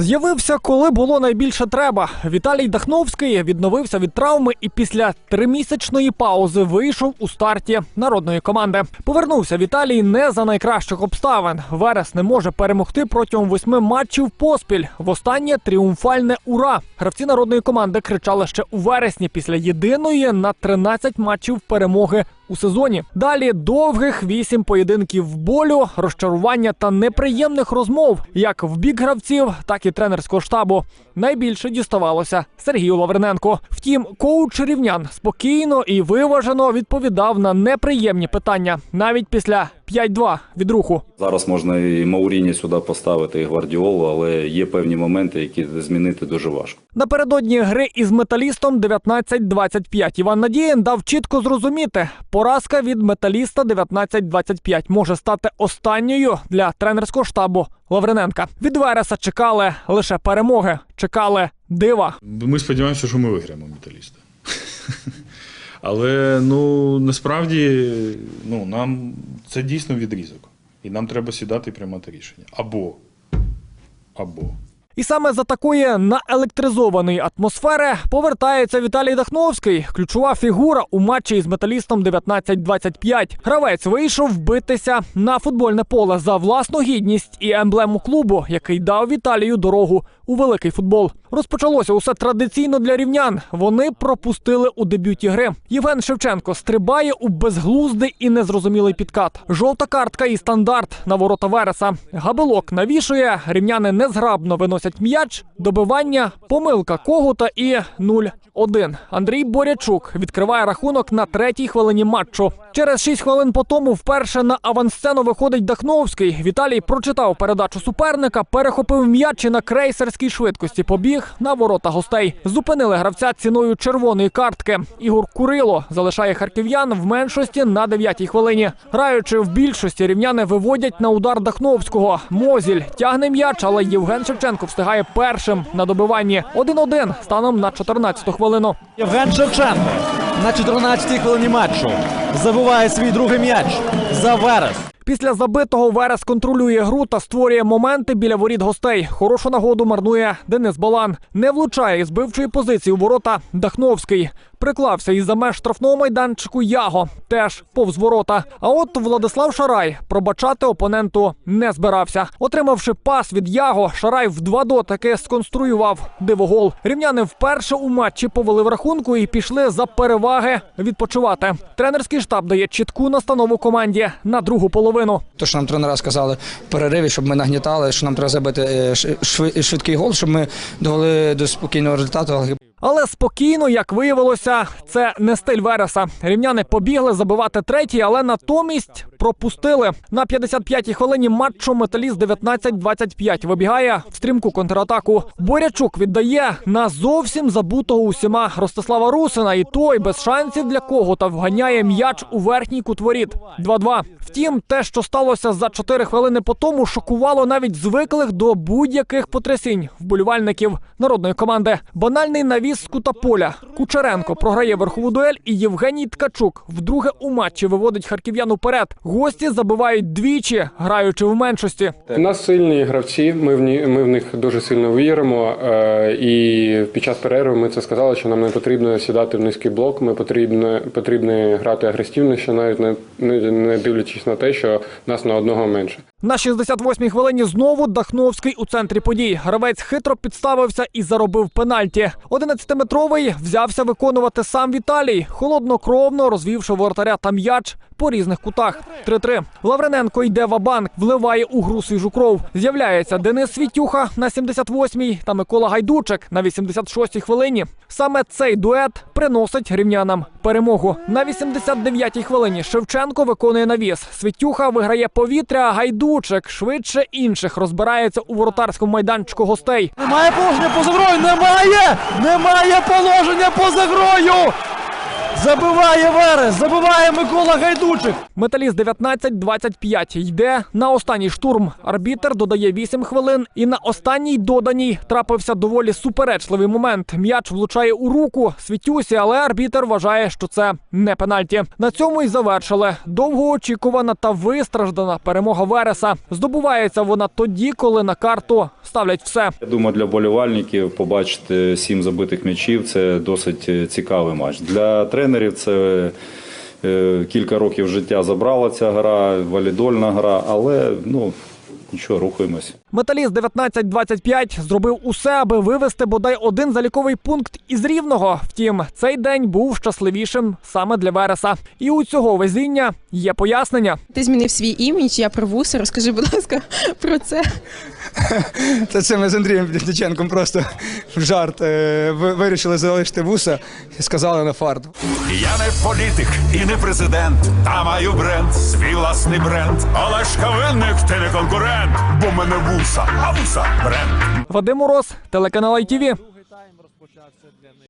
З'явився, коли було найбільше треба. Віталій Дахновський відновився від травми і після тримісячної паузи вийшов у старті народної команди. Повернувся Віталій не за найкращих обставин. Верес не може перемогти протягом восьми матчів поспіль. Востаннє тріумфальне ура. Гравці народної команди кричали ще у вересні після єдиної на 13 матчів перемоги у сезоні. Далі довгих вісім поєдинків болю, розчарування та неприємних розмов, як в бік гравців, так і тренерського штабу. Найбільше діставалося Сергію Лавриненко. Втім, коуч рівнян спокійно і виважено відповідав на неприємні питання навіть після 5-2 від руху. Зараз можна і Мауріні сюди поставити, і Гвардіолу, але є певні моменти, які змінити дуже важко. Напередодні гри із металістом 19-25 Іван Надієн дав чітко зрозуміти, поразка від металіста 19-25 може стати останньою для тренерського штабу Лавриненка. Від Вереса чекали лише перемоги, чекали дива. Ми сподіваємося, що ми виграємо металіста. Але ну насправді ну, нам це дійсно відрізок. І нам треба сідати і приймати рішення. Або. Або. І саме за такої наелектризованої атмосфери повертається Віталій Дахновський, ключова фігура у матчі із металістом 19-25. Гравець вийшов битися на футбольне поле за власну гідність і емблему клубу, який дав Віталію дорогу у великий футбол. Розпочалося усе традиційно для рівнян. Вони пропустили у дебюті гри. Євген Шевченко стрибає у безглуздий і незрозумілий підкат. Жовта картка і стандарт на ворота Вереса. Габелок навішує. Рівняни незграбно виносять м'яч. Добивання, помилка Когута і 0-1. Андрій Борячук відкриває рахунок на третій хвилині матчу. Через 6 хвилин по тому вперше на авансцену виходить Дахновський. Віталій прочитав передачу суперника, перехопив м'яч і на крейсерській швидкості побіг на ворота гостей. Зупинили гравця ціною червоної картки. Ігор Курило залишає харків'ян в меншості на 9-й хвилині. Граючи в більшості, рівняни виводять на удар Дахновського. Мозіль тягне м'яч, але Євген Шевченко встигає першим на добиванні. 1-1 станом на 14-ту хвилину. Євген Шевченко на 14-й хвилині матчу забиває свій другий м'яч за Верес. Після забитого Верес контролює гру та створює моменти біля воріт гостей. Хорошу нагоду марнує Денис Балан. Не влучає із бивчої позиції у ворота Дахновський. Приклався із за меж штрафного майданчику Яго. Теж повз ворота. А от Владислав Шарай пробачати опоненту не збирався. Отримавши пас від Яго, Шарай в два дотики сконструював дивогол. Рівняни вперше у матчі повели в рахунку і пішли за переваги відпочивати. Тренерський штаб дає чітку настанову команді на другу половину. То, що нам тренера сказали в перериві, щоб ми нагнітали, що нам треба забити е, швидкий гол, щоб ми довели до спокійного результату. Але спокійно, як виявилося, це не стиль Вереса. Рівняни побігли забивати третій, але натомість пропустили. На 55-й хвилині матчу металіст 19-25 вибігає в стрімку контратаку. Борячук віддає на зовсім забутого усіма Ростислава Русина, і той без шансів для кого та вганяє м'яч у верхній кут воріт. 2-2. Втім, те, що сталося за 4 хвилини по тому, шокувало навіть звиклих до будь-яких потрясінь вболівальників народної команди. Банальний навіс з кута поля. Кучеренко програє верхову дуель, і Євгеній Ткачук вдруге у матчі виводить харків'ян уперед. Гості забивають двічі, граючи в меншості. У нас сильні гравці, ми в ні, ми в них дуже сильно віримо. Е, і під час перерви ми це сказали, що нам не потрібно сідати в низький блок. Ми потрібно потрібно грати агресивніше, навіть не, не, не дивлячись на те, що нас на одного менше. На 68-й хвилині знову Дахновський у центрі подій. Гравець хитро підставився і заробив пенальті. 11-метровий взявся виконувати сам Віталій, холоднокровно розвівши воротаря та м'яч по різних кутах. 3-3. Лаврененко йде в банк вливає у гру свіжу кров. З'являється Денис Світюха на 78-й та Микола Гайдучик на 86-й хвилині. Саме цей дует приносить рівнянам перемогу. На 89-й хвилині Шевченко виконує навіс. Світюха виграє повітря, а Гайдучик швидше інших розбирається у воротарському майданчику гостей. Немає положення поза грою! Немає! Немає положення поза грою! Забиває Верес, забиває Микола Гайдучик. Металіст 19-25 йде на останній штурм. Арбітер додає 8 хвилин, і на останній доданій трапився доволі суперечливий момент. М'яч влучає у руку Світюсі, але арбітер вважає, що це не пенальті. На цьому й завершили. Довгоочікувана та вистраждана перемога Вереса. Здобувається вона тоді, коли на карту ставлять все. Я думаю, для болівальників побачити сім забитих м'ячів це досить е, цікавий матч. Для тренерів це е, кілька років життя забрала ця гра, валідольна гра, але ну нічого, рухаємось. Металіст 19-25 зробив усе, аби вивести бодай один заліковий пункт із рівного. Втім, цей день був щасливішим саме для Вереса. І у цього везіння є пояснення. Ти змінив свій імідж, я про вуса. Розкажи, будь ласка, про це. Та це ми з Андрієм Дяченком просто в жарт е, вирішили залишити вуса і сказали на фарт. Я не політик і не президент, та маю бренд, свій власний бренд. Олешка винник, ти не конкурент, бо мене вуса, а вуса бренд. Вадим Мороз, телеканал ITV.